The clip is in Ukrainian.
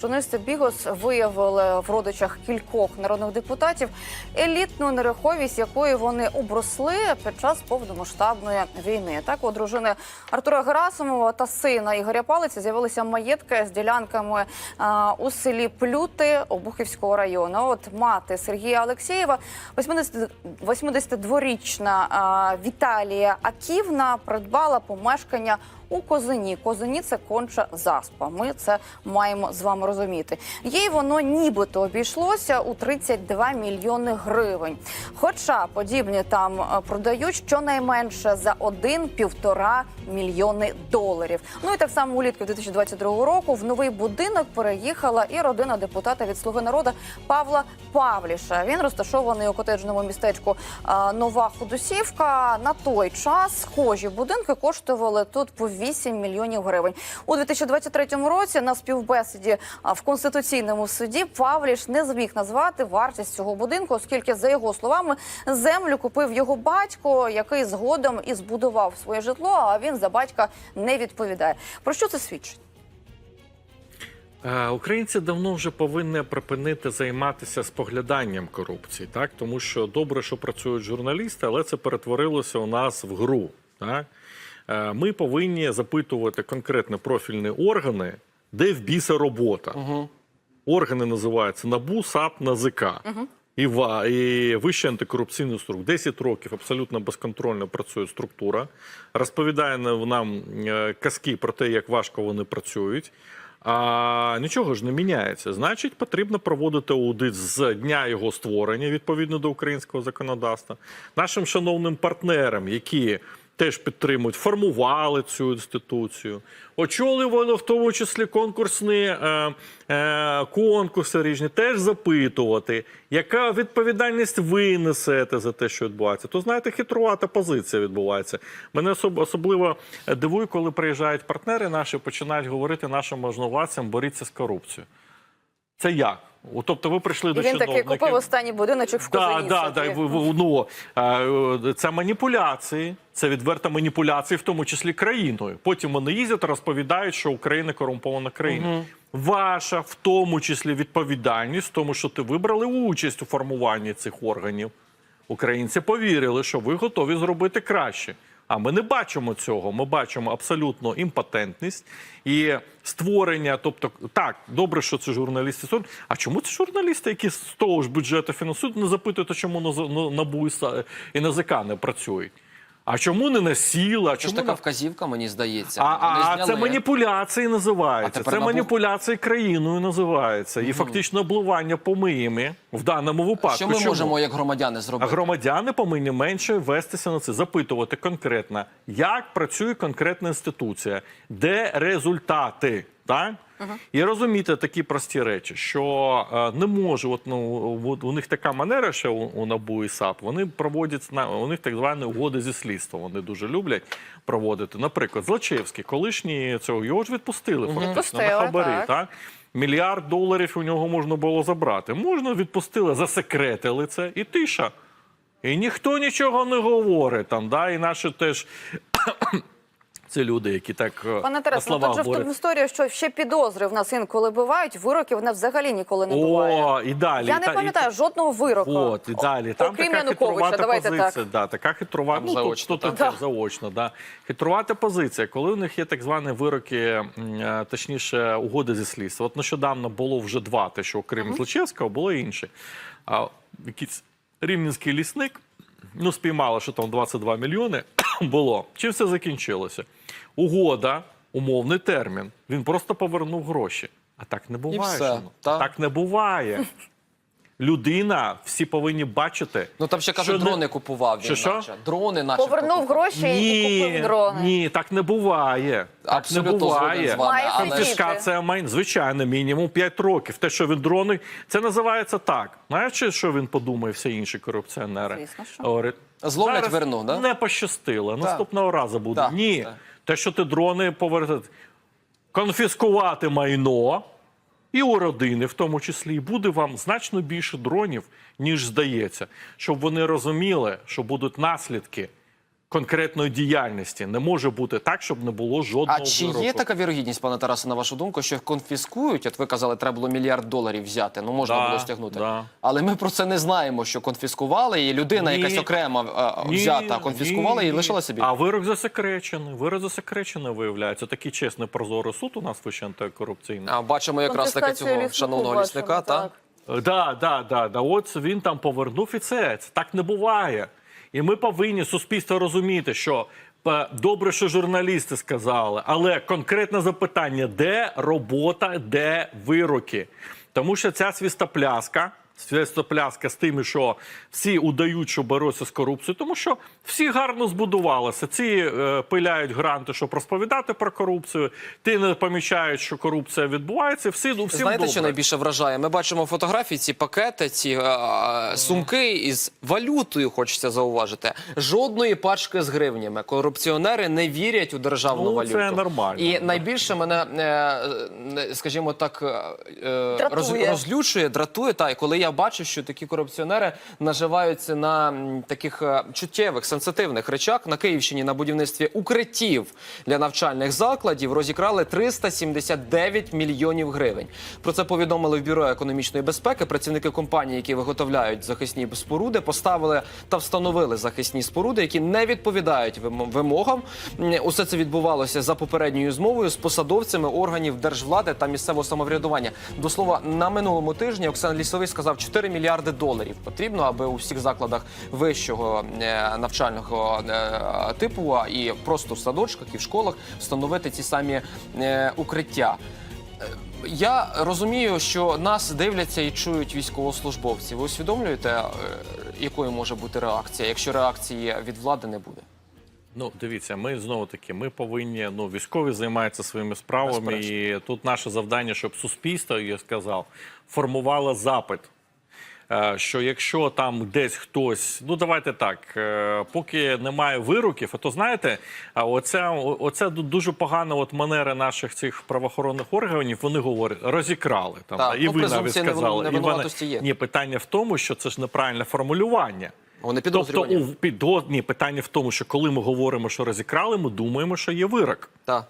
Журналісти Бігос виявили в родичах кількох народних депутатів елітну нерухомість, якою вони обросли під час повномасштабної війни. Так, у дружини Артура Герасимова та сина Ігоря Палиці з'явилися маєтки з ділянками а, у селі Плюти Обухівського району. От мати Сергія Олексєєва, 80 82-річна а, Віталія Аківна придбала помешкання у Козині. Козині це конча заспа. Ми це маємо з вами розуміти. Їй воно нібито обійшлося у 32 мільйони гривень. Хоча подібні там е, продають щонайменше за 1-1,5 мільйони доларів. Ну і так само улітку 2022 року в новий будинок переїхала і родина депутата від Слуги народу Павла Павліша. Він розташований у котеджному містечку е, Нова Ходосівка. На той час схожі будинки коштували тут по 8 мільйонів гривень. У 2023 році на співбесіді в конституційному суді Павліш не зміг назвати вартість цього будинку, оскільки, за його словами, землю купив його батько, який згодом і збудував своє житло. А він за батька не відповідає. Про що це свідчить? Е, Українці давно вже повинні припинити займатися спогляданням корупції, так тому що добре, що працюють журналісти, але це перетворилося у нас в гру. Так ми повинні запитувати конкретно профільні органи, де в біса робота. Органи називаються НАБУ, САП, НАЗК. Ва, і Вищий антикорупційний струк. 10 років абсолютно безконтрольно працює структура, розповідає нам е, казки про те, як важко вони працюють. А нічого ж не міняється. Значить, потрібно проводити аудит з дня його створення відповідно до українського законодавства. Нашим шановним партнерам, які теж підтримують, формували цю інституцію, очолювали в тому числі конкурсні е, е, конкурси різні, теж запитувати, яка відповідальність ви несете за те, що відбувається. То знаєте, хитрувата позиція відбувається. Мене особ- особливо дивує, коли приїжджають партнери наші, починають говорити нашим можновладцям, боріться з корупцією. Це як? О, Тобто ви прийшли І до він таки купив останній будиночок в Да, Козині. да, да, ви- ну, е, це маніпуляції, це відверта маніпуляції, в тому числі країною. Потім вони їздять, розповідають, що Україна корумпована країна. Ваша, в тому числі, відповідальність в тому, що ти вибрали участь у формуванні цих органів. Українці повірили, що ви готові зробити краще. А ми не бачимо цього. Ми бачимо абсолютно імпотентність і створення. Тобто, так, добре, що це журналісти. А чому ці журналісти, які з того ж бюджету фінансують, не запитують, чому на- НАБУ і НАЗК не працюють? А чому не на сіла? А Це ж чому така на вказівка, мені здається. а, а, а це маніпуляції називається. Це набу- маніпуляції країною називається. І фактично обливання помиями в даному випадку. Що ми Чому? можемо як громадяни А зробити? громадяни повинні менше вестися на це, запитувати конкретно, як працює конкретна інституція, де результати, так? І розуміти такі прості речі, що е, не може, от, ну, от у них така манера, що у, у НАБУ і САП, вони проводять на у них так звані угоди зі слідством. Вони дуже люблять проводити. Наприклад, Злочевський, колишній цього його ж відпустили фактично на хабарі. так. так? Мільярд доларів у нього можна було забрати. Можна відпустили, засекретили це і тиша. І ніхто нічого не говорить там, да, і наші теж. Це люди, які так е, Пане на Тарас, ну тут же в тому історія, що ще підозри в нас інколи бувають, вироки в нас взагалі ніколи не буває. О, і далі. Я не Та- і- пам'ятаю жодного вироку. От, і далі. Там Окрім така Януковича, хитрувата давайте позиція. так. Да, така хитрувата, ну, заочно, тут, тут так. таке, заочно, да. Хитрувата позиція, коли у них є так звані вироки, е, точніше, угоди зі слідства. От нещодавно було вже два, те, що окрім Злочевського, було інше. А якийсь рівненський лісник, ну, спіймало, що там 22 мільйони було. Чим все закінчилося? Угода, умовний термін. Він просто повернув гроші. А так не буває. все, та. Так не буває. Людина, всі повинні бачити. Ну там ще кажуть, що не- дрони купував він. Що, що? наче. Дрони наче. Повернув гроші і купив дрони. ні, так не буває. Так Абсолютно не буває. Конфіскація майн, звичайно, мінімум 5 років. Те, що він дрони, це називається так. Знаєш, що він подумає, всі інші корупціонери? Звісно, що. Зловлять, «Зараз верну, да?» Не пощастило. Наступного разу буде. Так, Ні. так. Те, що ти дрони повернути, конфіскувати майно. І у родини, в тому числі, і буде вам значно більше дронів, ніж здається, щоб вони розуміли, що будуть наслідки конкретної діяльності. Не може бути так, щоб не було жодного А чи вироку. є така вірогідність, пане Тарасе, на вашу думку, що конфіскують? От ви казали, треба було мільярд доларів взяти. Ну можна Да, було стягнути. да. Але ми про це не знаємо, що конфіскували, і людина, Ні. якась окрема е, Ні, взята, конфіскувала ні. і лишила собі. А вирок засекречений. Вирок засекречений виявляється. Такий чесний прозорий суд у нас Вищий антикорупційний. А, бачимо якраз таки цього шановного бачимо, лісника. Та? Да, да, да, да. От він там повернув і це. Це так не буває. І ми повинні суспільство розуміти, що е, добре, що журналісти сказали, але конкретне запитання: де робота, де вироки? Тому що ця свістопляска. Свістопляска з тим, що всі удають, що борються з корупцією, тому що всі гарно збудувалися. Ці е, пиляють гранти, щоб розповідати про корупцію. Ті не помічають, що корупція відбувається. Всі ну, всім Знаєте, добре. що найбільше вражає? Ми бачимо фотографії, ці пакети, ці е, сумки із валютою, хочеться зауважити. Жодної пачки з гривнями. Корупціонери не вірять у державну Ну, валюту. це нормально. І найбільше мене, е, е, скажімо так, е, роз, розлючує, дратує. Та, коли я бачу, що такі корупціонери наживаються на таких е, чуттєвих, сенситивних речах на Київщині на будівництві укриттів для навчальних закладів розікрали 379 мільйонів гривень. Про це повідомили в бюро економічної безпеки. Працівники компанії, які виготовляють захисні споруди, поставили та встановили захисні споруди, які не відповідають вим- вимогам. Усе це відбувалося за попередньою змовою з посадовцями органів держвлади та місцевого самоврядування. До слова, на минулому тижні Оксан Лісовий сказав, 4 мільярди доларів потрібно, аби у всіх закладах вищого е, навчального е, типу і просто в садочках і в школах встановити ці самі е, укриття. Я розумію, що нас дивляться і чують військовослужбовці. Ви усвідомлюєте, якою може бути реакція, якщо реакції від влади не буде? Ну, дивіться, ми знову таки, ми повинні. Ну, військові займаються своїми справами, Безперечно. і тут наше завдання, щоб суспільство, я сказав, формувало запит. Е, Що якщо там десь хтось, ну давайте так, е, поки немає вироків, а то знаєте, а оця, оце дуже погана от манера наших цих правоохоронних органів. Вони говорять, розікрали там, Так, і ну, ви навіть сказали. І вони- невинуватості є. Ні, питання в тому, що це ж неправильне формулювання. Вони Тобто, у підо... Ні, питання в тому, що коли ми говоримо, що розікрали, ми думаємо, що є вирок. Так.